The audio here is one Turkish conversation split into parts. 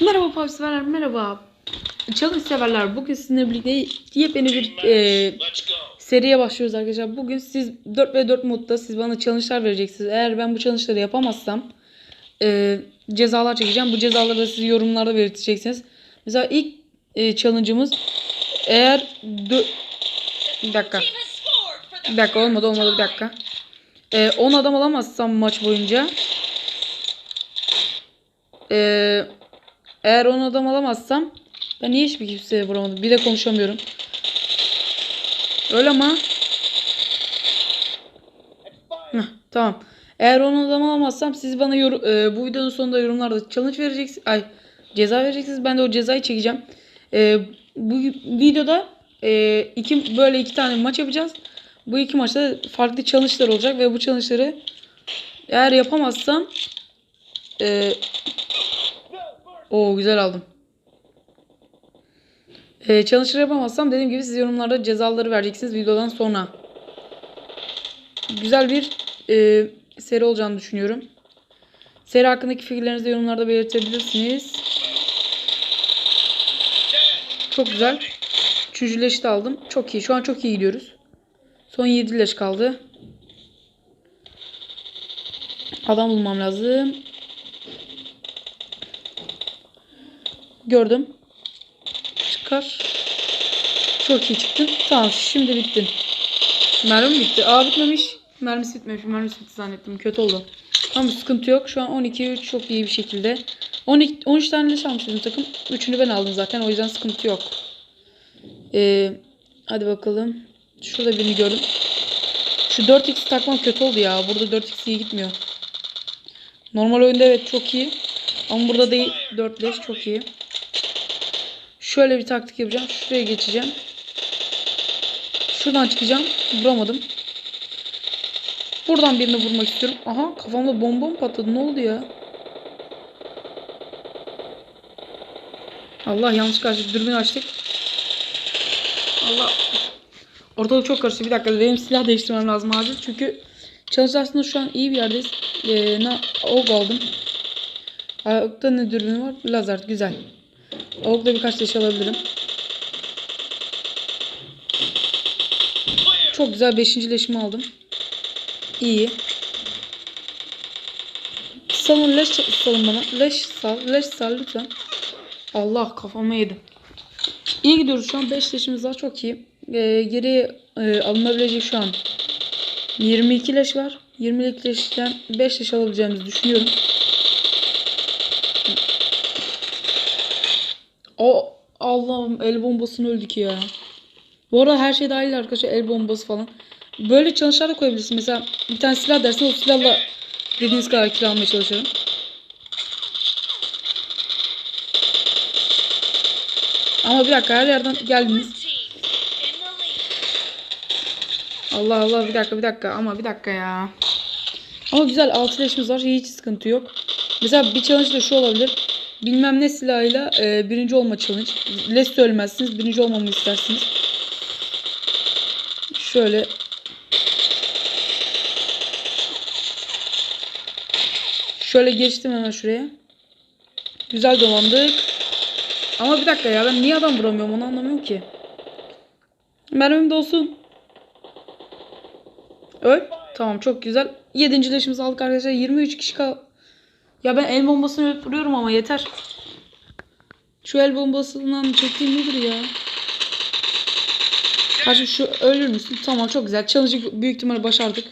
Merhaba PUBG severler, merhaba. Challenge severler. Bugün sizinle birlikte yepyeni bir e, seriye başlıyoruz arkadaşlar. Bugün siz 4 ve 4 modda siz bana challenge'lar vereceksiniz. Eğer ben bu challenge'ları yapamazsam e, cezalar çekeceğim. Bu cezaları da siz yorumlarda belirteceksiniz. Mesela ilk e, challenge'ımız eğer dö- bir dakika. Bir dakika olmadı olmadı bir dakika. E, 10 adam alamazsam maç boyunca eee eğer 10 adam alamazsam ben niye hiçbir kimseye vuramadım? Bir de konuşamıyorum. Öyle ama. Heh, tamam. Eğer 10 adam alamazsam siz bana e, bu videonun sonunda yorumlarda challenge vereceksiniz. Ay ceza vereceksiniz. Ben de o cezayı çekeceğim. E, bu videoda e, iki böyle iki tane maç yapacağız. Bu iki maçta farklı challenge'lar olacak ve bu challenge'ları eğer yapamazsam e, Oo güzel aldım. Ee, challenger yapamazsam dediğim gibi siz yorumlarda cezaları vereceksiniz videodan sonra. Güzel bir e, seri olacağını düşünüyorum. Seri hakkındaki fikirlerinizi yorumlarda belirtebilirsiniz. Çok güzel. Üçüncü leşi de aldım. Çok iyi. Şu an çok iyi gidiyoruz. Son 7 leş kaldı. Adam bulmam lazım. Gördüm. Çıkar. Çok iyi çıktın. Tamam şimdi bittin. Mermi bitti. Aa bitmemiş. Mermisi bitmemiş. Mermisi bitti zannettim. Kötü oldu. Tamam sıkıntı yok. Şu an 12 3 çok iyi bir şekilde. 12 13 tane leş almış takım. Üçünü ben aldım zaten. O yüzden sıkıntı yok. Ee, hadi bakalım. Şurada birini gördüm. Şu 4x takmam kötü oldu ya. Burada 4x iyi gitmiyor. Normal oyunda evet çok iyi. Ama burada değil. 4 leş çok iyi. Şöyle bir taktik yapacağım. Şuraya geçeceğim. Şuradan çıkacağım. Vuramadım. Buradan birini vurmak istiyorum. Aha kafamda bomba mı patladı? Ne oldu ya? Allah yanlış karşı dürbün açtık. Allah. Ortalık çok karıştı. Bir dakika benim silah değiştirmem lazım acil. Çünkü challenge aslında şu an iyi bir yerdeyiz. Ee, ne, ok aldım. Ayakta ne dürbün var? Lazer. Güzel. Avukla birkaç leş alabilirim. Çok güzel 5. leşimi aldım. İyi. Salın leş salın bana. Leş sal. Leş sal lütfen. Allah kafama yedim. İyi gidiyoruz şu an. 5 leşimiz var. Çok iyi. Ee, geriye e, alınabilecek şu an 22 leş var. 22 leşten 5 leş alabileceğimizi düşünüyorum. O Allah'ım el bombasını öldük ya. Bu arada her şey dahil arkadaşlar el bombası falan. Böyle çalışlar da koyabilirsin. Mesela bir tane silah dersin o silahla dediğiniz kadar kill almaya çalışıyorum. Ama bir dakika her yerden geldiniz. Allah Allah bir dakika bir dakika ama bir dakika ya. Ama güzel 6 leşimiz var hiç sıkıntı yok. Mesela bir challenge da şu olabilir. Bilmem ne silahıyla e, birinci olma challenge. Les söylemezsiniz birinci olmamı istersiniz. Şöyle. Şöyle geçtim hemen şuraya. Güzel dolandık. Ama bir dakika ya ben niye adam vuramıyorum onu anlamıyorum ki. Mermim de olsun. Öl. Tamam çok güzel. 7. leşimizi aldık arkadaşlar. 23 kişi kal. Ya ben el bombasını ölüp ama yeter. Şu el bombasından çektiğim nedir ya? Karşı şu ölür müsün? Tamam çok güzel. Challenge'ı büyük ihtimalle başardık.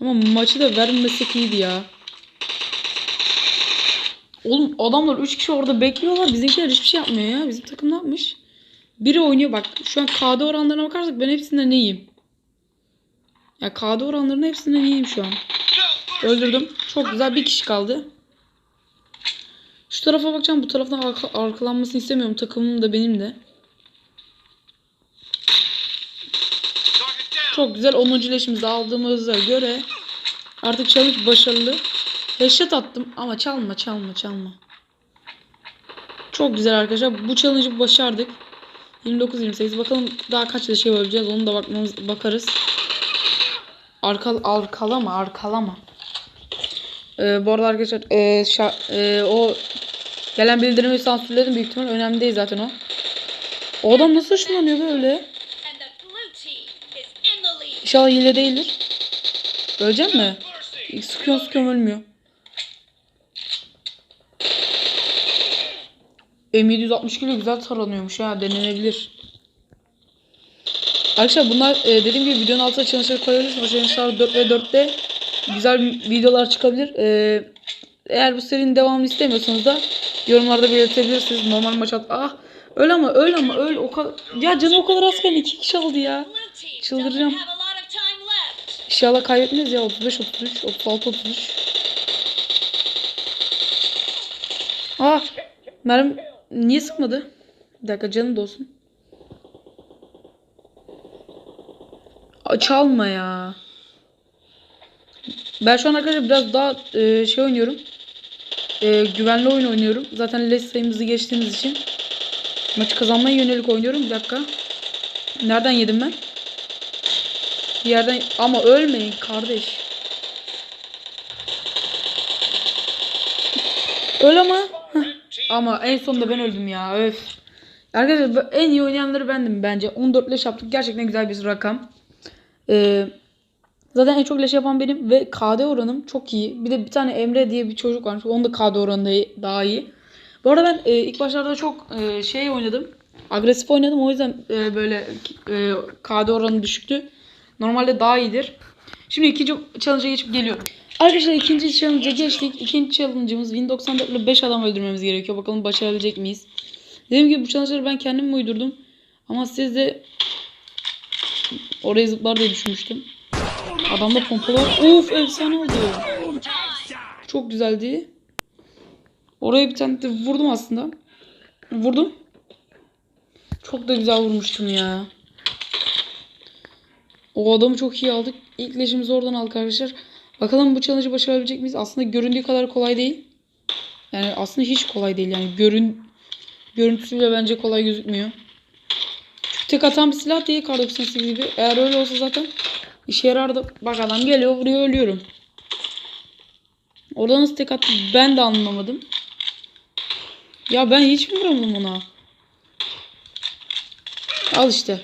Ama maçı da vermesek iyiydi ya. Oğlum adamlar 3 kişi orada bekliyorlar. Bizimkiler hiçbir şey yapmıyor ya. Bizim takım ne yapmış? Biri oynuyor bak. Şu an KD oranlarına bakarsak ben hepsinden iyiyim. Ya KD oranlarının hepsinden iyiyim şu an. Öldürdüm. Çok güzel. Bir kişi kaldı. Şu tarafa bakacağım. Bu taraftan arka, arkalanmasını istemiyorum. Takımım da benim de. Çok güzel. 10. leşimizi aldığımıza göre artık challenge başarılı. Headshot attım ama çalma çalma çalma. Çok güzel arkadaşlar. Bu challenge'ı başardık. 29-28. Bakalım daha kaç leşe öleceğiz. Onu da bakmamız bakarız. Arka, arkalama arkalama. Ee, bu arada arkadaşlar e, e, o Gelen bildirimi sansürledim büyük ihtimal. Önemli değil zaten o. O adam nasıl ışınlanıyor böyle? İnşallah hile değildir. Ölecek mi? Sıkıyorum sıkıyorum ölmüyor. M760 kilo güzel taranıyormuş ha denenebilir. Arkadaşlar bunlar e, dediğim gibi videonun altına challenge'ları koyabiliriz. O challenge'lar 4 ve 4'te güzel videolar çıkabilir. E, eğer bu serinin devamını istemiyorsanız da yorumlarda belirtebilirsiniz. Normal maç at. Ah öl ama öl ama öl. O kadar... Ya canı o kadar azken iki kişi aldı ya. Çıldıracağım. İnşallah kaybetmeyiz ya 35 33 36 33. Ah mermi niye sıkmadı? Bir dakika canım da olsun. Çalma ya. Ben şu an arkadaşlar biraz daha e, şey oynuyorum. E, güvenli oyun oynuyorum. Zaten leş sayımızı geçtiğimiz için. Maçı kazanmaya yönelik oynuyorum. Bir dakika. Nereden yedim ben? Bir yerden ama ölmeyin kardeş. Öl ama. Heh. Ama en sonunda ben öldüm ya. Öf. Arkadaşlar en iyi oynayanları bendim bence. 14 leş yaptık. Gerçekten güzel bir rakam. Ee, zaten en çok leş yapan benim ve KD oranım çok iyi. Bir de bir tane Emre diye bir çocuk varmış. Onun da KD oranı da daha iyi. Bu arada ben e, ilk başlarda çok e, şey oynadım. Agresif oynadım. O yüzden e, böyle e, KD oranı düşüktü. Normalde daha iyidir. Şimdi ikinci challenge'a geçip geliyorum. Arkadaşlar ikinci challenge'a geçtik. İkinci challenge'ımız Win 94 ile 5 adam öldürmemiz gerekiyor. Bakalım başarabilecek miyiz? Dediğim gibi bu challenge'ları ben kendim mi uydurdum? Ama siz de oraya zıplar diye düşünmüştüm. Adamda pompalı var. Of efsane oldu. Çok güzeldi. Oraya bir tane de vurdum aslında. Vurdum. Çok da güzel vurmuştum ya. O adamı çok iyi aldık. İlk leşimizi oradan aldık arkadaşlar. Bakalım bu challenge'ı başarabilecek miyiz? Aslında göründüğü kadar kolay değil. Yani aslında hiç kolay değil. Yani görün görüntüsüyle bence kolay gözükmüyor. Çünkü tek atan bir silah değil Kar 98 gibi. Eğer öyle olsa zaten işe yarardı. Bak adam geliyor vuruyor ölüyorum. Orada nasıl tek attı ben de anlamadım. Ya ben hiç mi vuramadım ona? Al işte.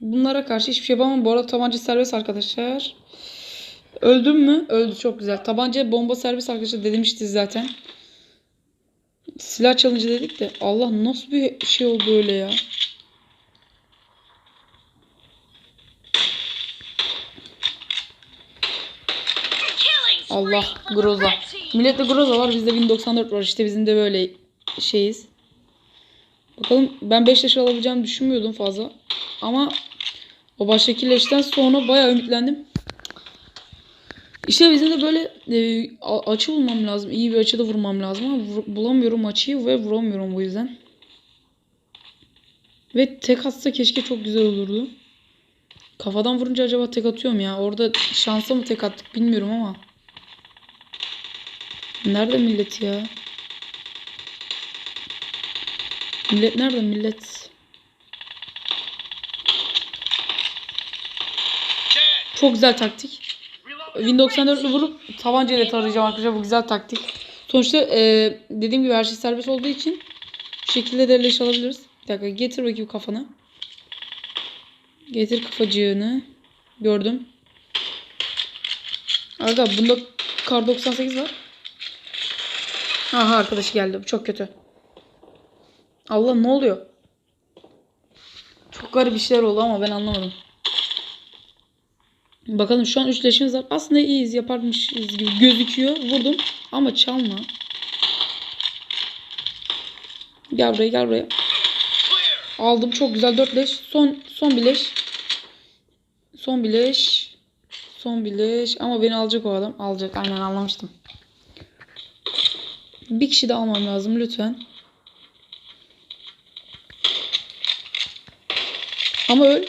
Bunlara karşı hiçbir şey yapamam. Bu arada tabanca serbest arkadaşlar. Öldüm mü? Öldü çok güzel. Tabanca bomba serbest arkadaşlar demişti zaten. Silah challenge dedik de Allah nasıl bir şey oldu öyle ya. Allah groza. Millette groza var bizde 1094 var işte bizim de böyle şeyiz. Bakalım ben 5 leş alabileceğimi düşünmüyordum fazla. Ama o baştaki leşten sonra bayağı ümitlendim. İşte bizim de böyle e, açı bulmam lazım. İyi bir açıda vurmam lazım ama vur- bulamıyorum açıyı ve vuramıyorum bu yüzden. Ve tek atsa keşke çok güzel olurdu. Kafadan vurunca acaba tek atıyorum ya. Orada şansa mı tek attık bilmiyorum ama. Nerede millet ya? Millet nerede millet? Çok güzel taktik. Win 94'lü vurup tabancayla tarayacağım arkadaşlar. Bu güzel taktik. Sonuçta e, dediğim gibi her şey serbest olduğu için bu şekilde de alabiliriz. Bir dakika getir bakayım kafana. Getir kafacığını. Gördüm. Aga bunda kar 98 var. Aha arkadaşı geldi. Bu çok kötü. Allah ne oluyor? Çok garip işler oldu ama ben anlamadım. Bakalım şu an 3 leşimiz var. Aslında iyiyiz yaparmışız gibi gözüküyor. Vurdum ama çalma. Gel buraya gel buraya. Aldım çok güzel 4 leş. Son son bir leş. Son bir leş. Son bir leş. Ama beni alacak o adam. Alacak aynen anlamıştım. Bir kişi de almam lazım lütfen. Ama öl.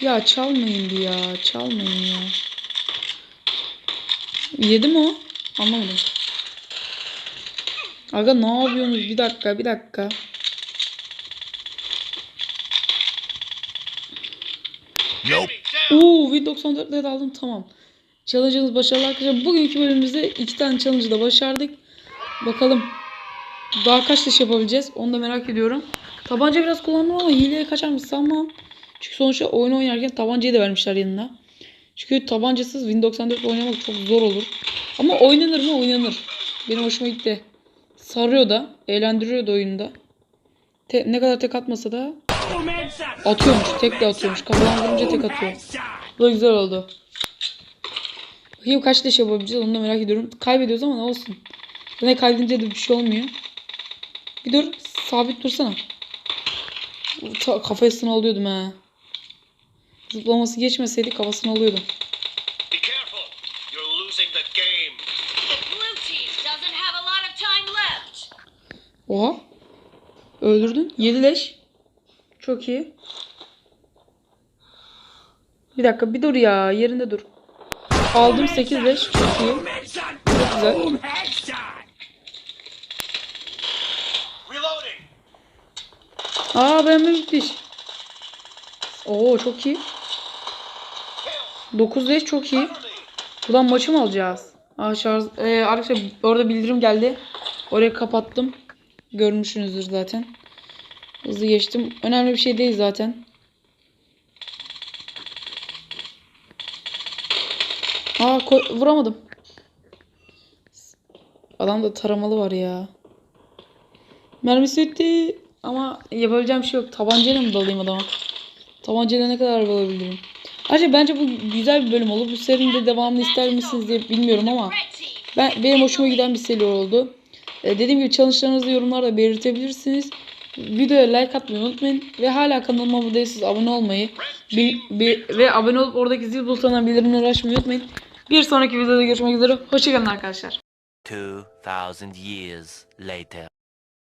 Ya çalmayın bir ya. Çalmayın ya. Yedi mi o? Anlamadım. Aga ne yapıyorsunuz? Bir dakika bir dakika. Nope. Oo Win94'leri de aldım tamam. Challenge'ımız başarılı arkadaşlar. Bugünkü bölümümüzde iki tane challenge'ı da başardık. Bakalım Daha kaç leş yapabileceğiz? Onu da merak ediyorum. Tabanca biraz kullandım ama hileye kaçarmış sanmam. Çünkü sonuçta oyun oynarken tabancayı da vermişler yanına. Çünkü tabancasız Win 94 oynamak çok zor olur. Ama oynanır mı? Oynanır. Benim hoşuma gitti. Sarıyor da. Eğlendiriyor da oyunda. Te- ne kadar tek atmasa da atıyormuş. Tek de atıyormuş. Kafadan vurunca tek atıyor. Bu da güzel oldu. Bakayım kaç leş yapabileceğiz onu da merak ediyorum. Kaybediyoruz ama ne olsun. Ne kaybedince de bir şey olmuyor. Bir dur. Sabit dursana. Kafasını alıyordum ha. Zıplaması geçmeseydi kafasını alıyordum. Oha. Öldürdün. 7 leş. Çok iyi. Bir dakika bir dur ya. Yerinde dur. Aldım 8 leş. Çok iyi. Çok güzel. Aa ben müthiş. Oo çok iyi. 9 leş çok iyi. Buradan maçı mı alacağız? Aa şarj... Ee, arkadaşlar orada bildirim geldi. Orayı kapattım. Görmüşsünüzdür zaten. Hızlı geçtim. Önemli bir şey değil zaten. Aa vuramadım. Adamda taramalı var ya. Mermisi bitti. Ama yapabileceğim bir şey yok. Tabancayla mı dalayım adama? Tabancayla ne kadar alabilirim? Ayrıca bence bu güzel bir bölüm oldu. Bu serinin de devamını ister misiniz diye bilmiyorum ama ben benim hoşuma giden bir seri oldu. Ee, dediğim gibi challenge'larınızı yorumlarda belirtebilirsiniz. Videoya like atmayı unutmayın ve hala kanalıma abone değilseniz abone olmayı bil- bi- ve abone olup oradaki zil butonuna bildirimleri açmayı unutmayın. Bir sonraki videoda görüşmek üzere. Hoşçakalın arkadaşlar. 2,000 years later.